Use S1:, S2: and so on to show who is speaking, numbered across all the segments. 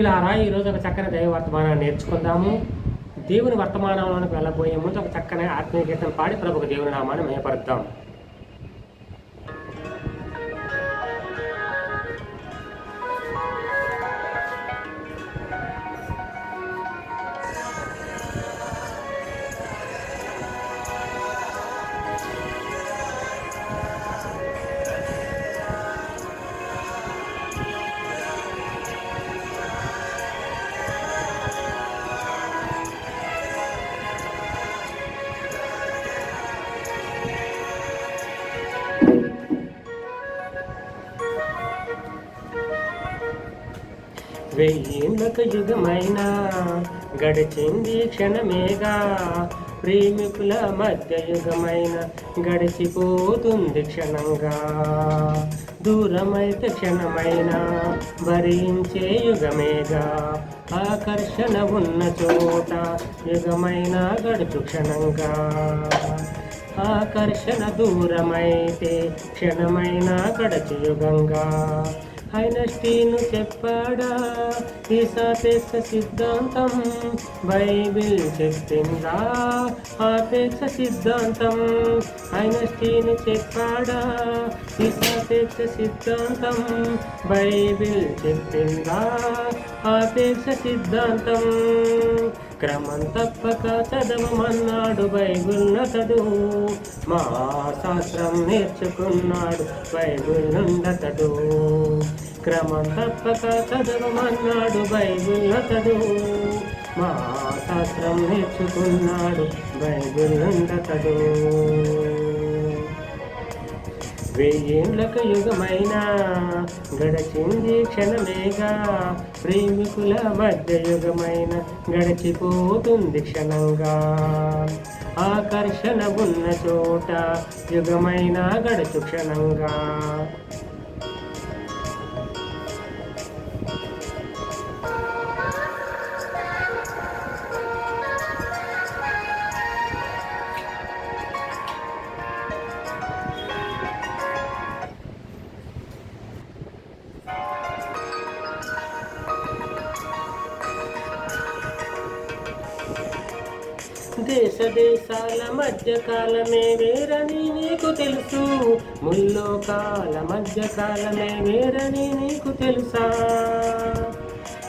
S1: ఇలారా ఈరోజు ఒక చక్కని దైవ వర్తమానాన్ని నేర్చుకుందాము. దేవుని వర్తమానంలోనికి వెళ్ళబోయే ముందు ఒక చక్కని ఆత్మీయ గీతం పాడి ప్రభుకు దేవుని నామాన్ని మేపరుద్దాం. వెయ్యేళ్ళకు యుగమైన గడిచింది క్షణమేగా. ప్రేమికుల మధ్య యుగమైన గడిచిపోతుంది క్షణంగా. దూరమైతే క్షణమైన భరించే యుగమేగా. ఆకర్షణ ఉన్న చోట యుగమైన గడుచు క్షణంగా. ఆకర్షణ దూరమైతే క్షణమైన గడచు యుగంగా. ఐనస్టీను చెప్పాడా? ఈ సాపేక్ష సిద్ధాంతం బైబిల్ చెప్పిందా? ఆపేక్ష సిద్ధాంతం ఐనస్టీను చెప్పాడా? ఈ సాపేక్ష సిద్ధాంతం బైబిల్ చెప్పిందా? ఆపేక్ష సిద్ధాంతం క్రమం తప్పక చదవమన్నాడు బైబిల్ నతడు మా శాస్త్రం నేర్చుకున్నాడు బైబిల్ నుండతడు క్రమం తప్పక చదవమన్నాడు బైబిల్ నతడు మా శాస్త్రం నేర్చుకున్నాడు బైబిల్ నుండతడు వెయ్యేండ్లకు యుగమైన గడచింది క్షణమేగా ప్రేమికుల మధ్య యుగమైన గడిచిపోతుంది క్షణంగా. ఆకర్షణ ఉన్న చోట యుగమైన గడచు క్షణంగా. దేశ దేశాల మధ్య కాలమే వేరని నీకు తెలుసు. ముల్లోకాల మధ్య కాలమే వేరని నీకు తెలుసా.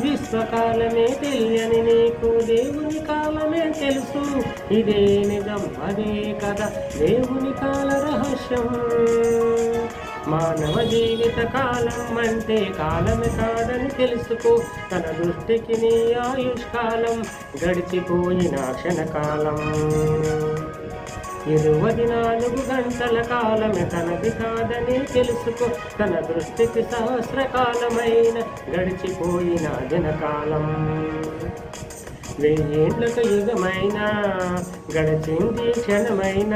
S1: విశ్వకాలమే తెలియని నీకు దేవుని కాలమే తెలుసు. ఇదే నిజం అదే కదా దేవుని కాల రహస్యం. మానవ జీవిత కాలం అంటే కాలమే కాదని తెలుసుకో. తన దృష్టికి నీ ఆయుష్కాలం గడిచిపోయిన క్షణకాలం. ఇరవై నాలుగు గంటల కాలమే తనది కాదని తెలుసుకో. తన దృష్టికి సహస్ర కాలమైన గడిచిపోయిన దినకాలం. వెయ్యేళ్ళకు యుగమైన గడిచింది క్షణమైన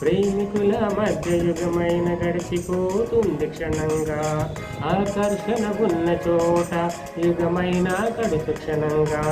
S1: ప్రేమికుల మధ్య యుగమైన గడిచిపోతుంది క్షణంగా. ఆకర్షణ ఉన్న చోట యుగమైన గడుచు క్షణంగా.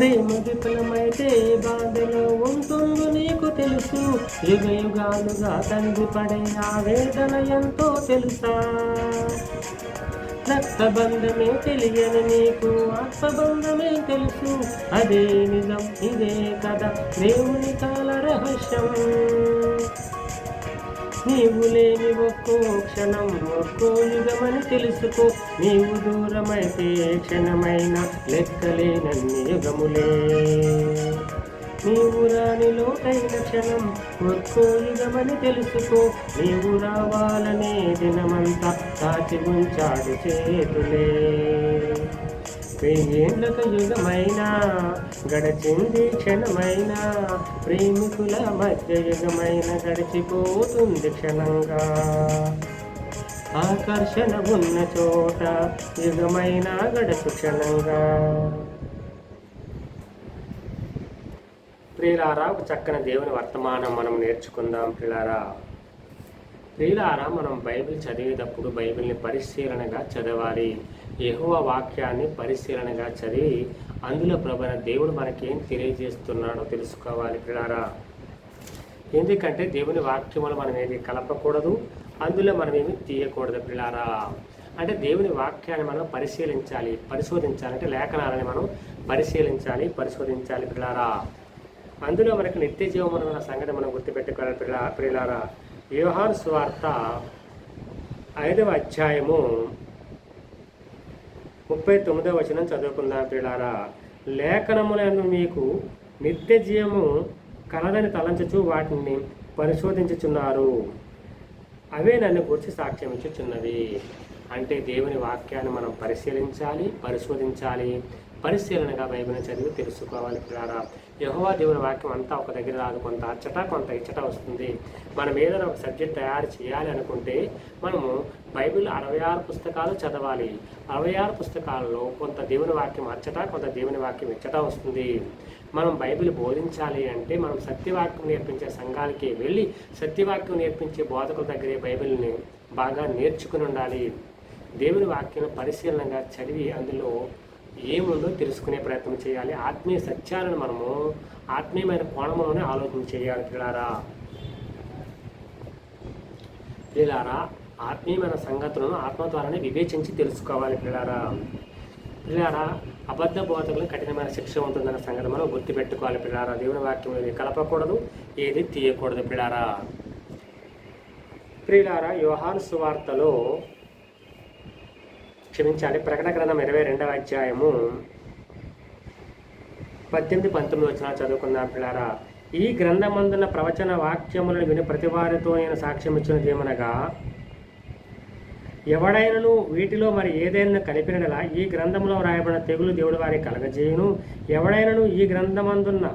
S1: ప్రేమ విఫలమైతే బాధలో ఉంటుందో నీకు తెలుసు. యుగ యుగాలుగా తండ్రి పడే ఆవేదన ఎంతో తెలుసా? రక్తబంధమే తెలియని నీకు ఆత్మబంధమే తెలుసు. అదే నిజం ఇదే కదా దేవుని కాల రహస్యం. నీవు లేని ఒక్కో క్షణం ఒక్కో యుగమని తెలుసుకో. నీవు దూరమైతే క్షణమైన లెక్కలేనన్ని యుగములే. నీవు రాని లోకైన క్షణం ఒక్కో యుగమని తెలుసుకో. నీవు రావాలనే దినమంతా కాచి ఉంచాడు చేతులే. వెయ్యేళ్ళకు యుగమైన గడచింది క్షణమైన ప్రేమికుల మధ్య యుగమైన గడిచిపోతుంది క్షణంగా. ఆకర్షణ ఉన్న చోట యుగమైన గడచు క్షణంగా. ప్రియులారా ఒక చక్కని దేవుని వర్తమానం మనం నేర్చుకుందాం ప్రియులారా. ప్రియులారా మనం బైబిల్ చదివేటప్పుడు బైబిల్ని పరిశీలనగా చదవాలి. ఎహువ వాక్యాన్ని పరిశీలనగా చదివి అందులో ప్రభైన దేవుడు మనకేం తెలియజేస్తున్నాడో తెలుసుకోవాలి ప్రియులారా. ఎందుకంటే దేవుని వాక్యములు మనం ఏది కలపకూడదు. అందులో మనం ఏమి తీయకూడదు పిల్లారా. అంటే దేవుని వాక్యాన్ని మనం పరిశీలించాలి పరిశోధించాలి. అంటే లేఖనాలని మనం పరిశీలించాలి పరిశోధించాలి పిల్లారా. అందులో మనకు నిత్య జీవం ఉన్న సంగతి మనం గుర్తుపెట్టుకోవాలి పిల్ల పిల్లారా. వ్యూహార్ స్వార్త ఐదవ అధ్యాయము ముప్పై తొమ్మిదవ వచనం చదువుకుందాం పిల్లారా. లేఖనములను మీకు నిత్య జీవము కలదని తలంచచు వాటిని పరిశోధించుచున్నారు. అవే నన్ను గురించి సాక్ష్యం ఇచ్చుచున్నవి అంటే దేవుని వాక్యాన్ని మనం పరిశీలించాలి పరిశోధించాలి. పరిశీలనగా బైబిల్ని చదివి తెలుసుకోవాలి పిల్లారా. యహోవా దేవుని వాక్యం అంతా ఒక దగ్గర రాదు. కొంత అచ్చట కొంత ఇచ్చట వస్తుంది. మనం ఏదైనా ఒక సబ్జెక్ట్ తయారు చేయాలి అనుకుంటే మనము బైబిల్ అరవై ఆరు పుస్తకాలు చదవాలి. అరవై ఆరు పుస్తకాలలో కొంత దేవుని వాక్యం అచ్చట కొంత దేవుని వాక్యం ఇచ్చట వస్తుంది. మనం బైబిల్ బోధించాలి అంటే మనం సత్యవాక్యం నేర్పించే సంఘాలకి వెళ్ళి సత్యవాక్యం నేర్పించే బోధకుల దగ్గరే బైబిల్ని బాగా నేర్చుకుని ఉండాలి. దేవుని వాక్యం పరిశీలనగా చదివి అందులో ఏముందో తెలుసుకునే ప్రయత్నం చేయాలి. ఆత్మీయ సత్యాలను మనము ఆత్మీయమైన కోణంలోనే ఆలోచన చేయాలి పిల్లారా. పిల్లారా ఆత్మీయమైన సంగతులను ఆత్మ ద్వారానే వివేచించి తెలుసుకోవాలి పిల్లారా. పిల్లారా అబద్ధ బోధకులు కఠినమైన శిక్ష ఉంటుందన్న సంగతి మనం గుర్తుపెట్టుకోవాలి పిల్లారా. దేవుని వాక్యం ఏది కలపకూడదు ఏది తీయకూడదు పిల్లారా. ప్రియులారా యోహాను సువార్తలో క్షమించాలి ప్రకటన గ్రంథం ఇరవై రెండవ అధ్యాయము పద్దెనిమిది పంతొమ్మిది వచ్చిన చదువుకుందాం పిల్లారా. ఈ గ్రంథమందున ప్రవచన వాక్యములను విని ప్రతివారితో నేను సాక్ష్యం ఇచ్చినది ఏమనగా ఎవడైనను వీటిలో మరి ఏదైనా కలిపినలా ఈ గ్రంథంలో రాయబడిన తెగులు దేవుడు వారికి కలగజేయును. ఎవడైనను ఈ గ్రంథమందున్న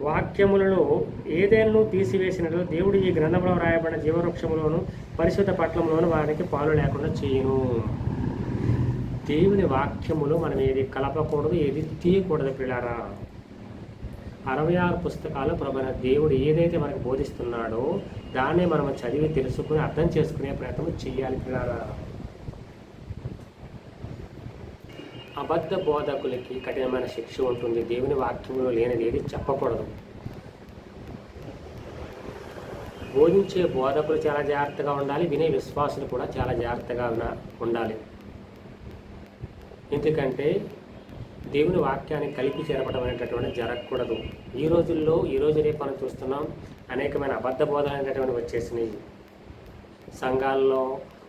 S1: వాక్యములలో ఏదైనా తీసివేసినట్లు దేవుడు ఈ గ్రంథంలో రాయబడిన జీవవృక్షములోను పరిశుద్ధ పట్లంలోను వారికి పాలు లేకుండా చేయును. దేవుని వాక్యములు మనం ఏది కలపకూడదు ఏది తీయకూడదు పిల్లారా? అరవై ఆరు పుస్తకాలు ప్రభైన దేవుడు ఏదైతే మనకు బోధిస్తున్నాడో దాన్నే మనం చదివి తెలుసుకుని అర్థం చేసుకునే ప్రయత్నం చేయాలి పిల్లారా అబద్ధ బోధకులకి కఠినమైన శిక్ష ఉంటుంది. దేవుని వాక్యంలో లేనిది ఏది చెప్పకూడదు. బోధించే బోధకులు చాలా జాగ్రత్తగా ఉండాలి. వినే విశ్వాసులు కూడా చాలా జాగ్రత్తగా ఉన్న- ఉండాలి. ఎందుకంటే దేవుని వాక్యాన్ని కలిపి చేరపడం అనేటటువంటి జరగకూడదు. ఈ రోజుల్లో ఈ రోజు రేపు మనం చూస్తున్నాం అనేకమైన అబద్ధ బోధన అనేటటువంటి వచ్చేసినాయి. సంఘాల్లో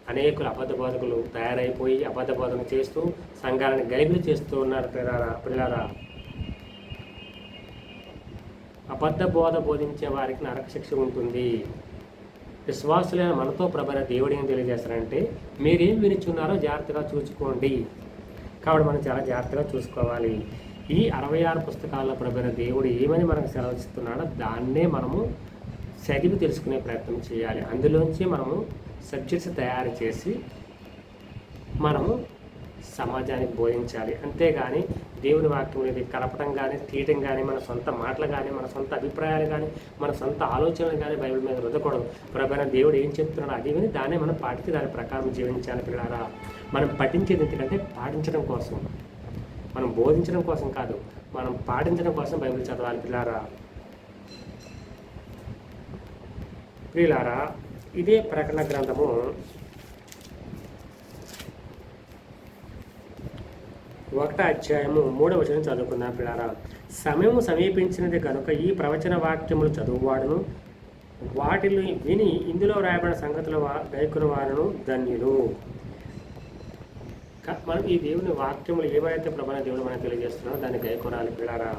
S1: అనేకులు అబద్ధ బోధకులు తయారైపోయి అబద్ధ బోధన చేస్తూ సంఘాలను గలిబిలి చేస్తూ ఉన్నారు పిల్లారా పిల్లారా అబద్ధ బోధ బోధించే వారికి నరక శిక్ష ఉంటుంది. విశ్వాసులైన మనతో ప్రభైన దేవుడు ఏం తెలియజేస్తారంటే మీరేం వినిచున్నారో జాగ్రత్తగా చూసుకోండి. కాబట్టి మనం చాలా జాగ్రత్తగా చూసుకోవాలి. ఈ అరవై ఆరు పుస్తకాల్లో ప్రభైన దేవుడు ఏమని మనకు సెలవిస్తున్నాడో దాన్నే మనము చదివి తెలుసుకునే ప్రయత్నం చేయాలి. అందులోంచి మనము సబ్జెక్ట్స్ తయారు చేసి మనము సమాజానికి బోధించాలి. అంతేగాని దేవుని వాక్యం అనేది కలపడం కానీ తీయటం కానీ మన సొంత మాటలు కానీ మన సొంత అభిప్రాయాలు కానీ మన సొంత ఆలోచనలు కానీ బైబిల్ మీద రుద్దకూడదు. ప్రభైన దేవుడు ఏం చెప్తున్నాడో అది విని దాన్ని మనం పాటించి దాని ప్రకారం జీవించాలి పిల్లారా మనం పఠించేది ఎందుకంటే పాటించడం కోసం. మనం బోధించడం కోసం కాదు మనం పాటించడం కోసం బైబిల్ చదవాలి పిల్లారా. ప్రియులారా ఇదే ప్రకటన గ్రంథము. ఒకట అధ్యాయము మూడవ వచనం చదువుకుందాం పిల్లారా. సమయము సమీపించినది కనుక ఈ ప్రవచన వాక్యములు చదువువాడును. వాటిని విని ఇందులో రాయబడిన సంగతుల వా గైకుల వారును ధన్యులు. మనం ఈ దేవుని వాక్యములు ఏవైతే ప్రమాణ దేవుడు మనకు తెలియజేస్తున్నారో దాన్ని గైకొనాలి పిల్లరా.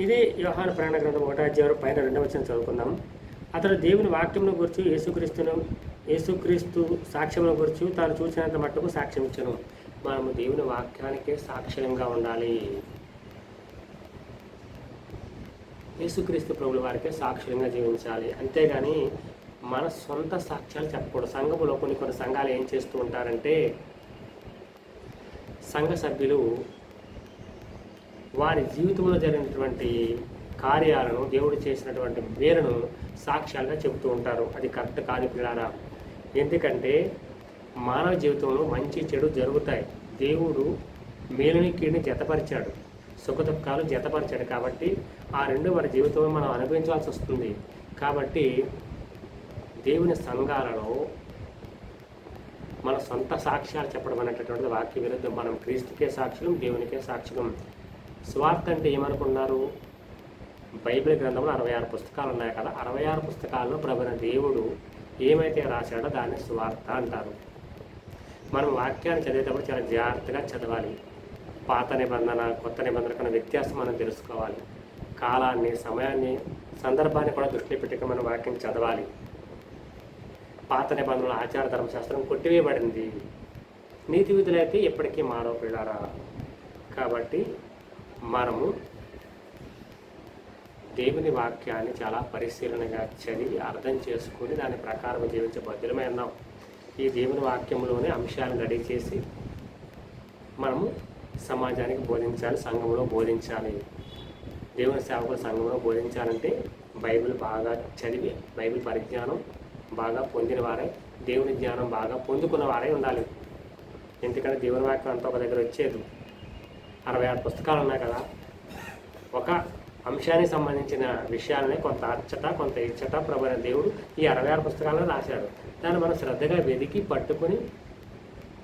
S1: ఇది వ్యవహార ప్రయాణ గ్రంథం ఒకటో పైన రెండవ వచ్చిన చదువుకుందాం. అతడు దేవుని వాక్యమును గురించి యేసుక్రీస్తును యేసుక్రీస్తు సాక్ష్యమును గురించి తాను చూసినంత మట్టుకు సాక్ష్యం ఇచ్చను. మనము దేవుని వాక్యానికే సాక్ష్యంగా ఉండాలి. యేసుక్రీస్తు ప్రభుల వారికే సాక్ష్యంగా జీవించాలి. అంతేగాని మన సొంత సాక్ష్యాలు చెప్పకూడదు. సంఘములో కొన్ని కొన్ని సంఘాలు ఏం చేస్తూ ఉంటారంటే సంఘ సభ్యులు వారి జీవితంలో జరిగినటువంటి కార్యాలను దేవుడు చేసినటువంటి మేలును సాక్ష్యాలుగా చెబుతూ ఉంటారు. అది కరెక్ట్ కాదు పిల్లారా. ఎందుకంటే మానవ జీవితంలో మంచి చెడు జరుగుతాయి. దేవుడు మేలుని కీడుని జతపరిచాడు. సుఖదుఖాలు జతపరిచాడు కాబట్టి ఆ రెండు మన జీవితంలో మనం అనుభవించాల్సి వస్తుంది. కాబట్టి దేవుని సంఘాలలో మన సొంత సాక్ష్యాలు చెప్పడం అనేటటువంటిది వాక్య విరుద్ధం. మనం క్రీస్తుకే సాక్ష్యం దేవునికే సాక్ష్యం స్వార్థ అంటే ఏమనుకున్నారు? బైబిల్ గ్రంథంలో అరవై ఆరు పుస్తకాలు ఉన్నాయి కదా. అరవై ఆరు పుస్తకాల్లో ప్రభున దేవుడు ఏమైతే రాశాడో దాన్ని స్వార్థ అంటారు. మనం వాక్యాన్ని చదివేటప్పుడు చాలా జాగ్రత్తగా చదవాలి. పాత నిబంధన కొత్త నిబంధన కన్నా వ్యత్యాసం మనం తెలుసుకోవాలి. కాలాన్ని సమయాన్ని సందర్భాన్ని కూడా దృష్టిలో పెట్టుకుని మనం వాక్యం చదవాలి. పాత నిబంధనల ఆచార ధర్మశాస్త్రం కొట్టివేయబడింది. నీతి విధులు అయితే ఎప్పటికీ మానవ పిల్లారా కాబట్టి మనము దేవుని వాక్యాన్ని చాలా పరిశీలనగా చదివి అర్థం చేసుకుని దాని ప్రకారం జీవించే బద్దులమే అన్నాం ఈ దేవుని వాక్యంలోనే అంశాలను రెడీ చేసి మనము సమాజానికి బోధించాలి సంఘంలో బోధించాలి. దేవుని సేవకుల సంఘంలో బోధించాలంటే బైబిల్ బాగా చదివి బైబిల్ పరిజ్ఞానం బాగా పొందిన వారే దేవుని జ్ఞానం బాగా పొందుకున్న వారే ఉండాలి. ఎందుకంటే దేవుని వాక్యం అంతా ఒక దగ్గర వచ్చేది. అరవై ఆరు పుస్తకాలు ఉన్నాయి కదా. ఒక అంశానికి సంబంధించిన విషయాలనే కొంత అచ్చట కొంత ఇచ్చట ప్రభు దేవుడు ఈ అరవై ఆరు పుస్తకాలను రాశాడు. దాన్ని మనం శ్రద్ధగా వెతికి పట్టుకొని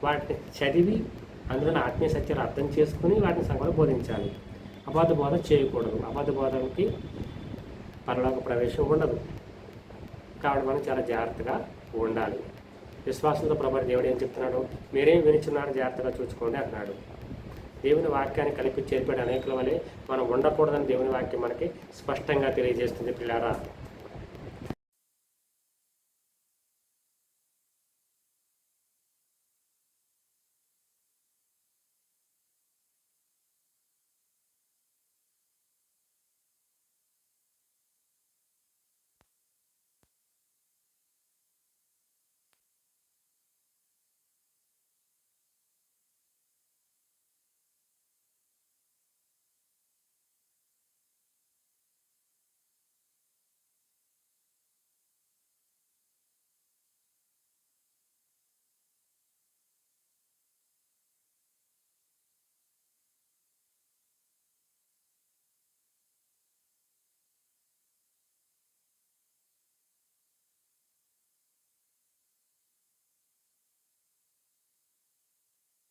S1: వాటిని చదివి అందులోని ఆత్మీయ సత్యాలు అర్థం చేసుకుని వాటిని సంఘంలో బోధించాలి. అబద్ధ బోధ చేయకూడదు. అబద్ధ బోధనకి పరలోక ప్రవేశం ఉండదు. కాబట్టి మనం చాలా జాగ్రత్తగా ఉండాలి. విశ్వాసంతో ప్రభు దేవుడు ఏం చెప్తున్నాడు? మీరేం వినిచున్నారు జాగ్రత్తగా చూసుకోండి అంటున్నాడు. దేవుని వాక్యాన్ని కలిపి చేరిపడే అనేకుల వలె మనం ఉండకూడదని దేవుని వాక్యం మనకి స్పష్టంగా తెలియజేస్తుంది పిల్లారా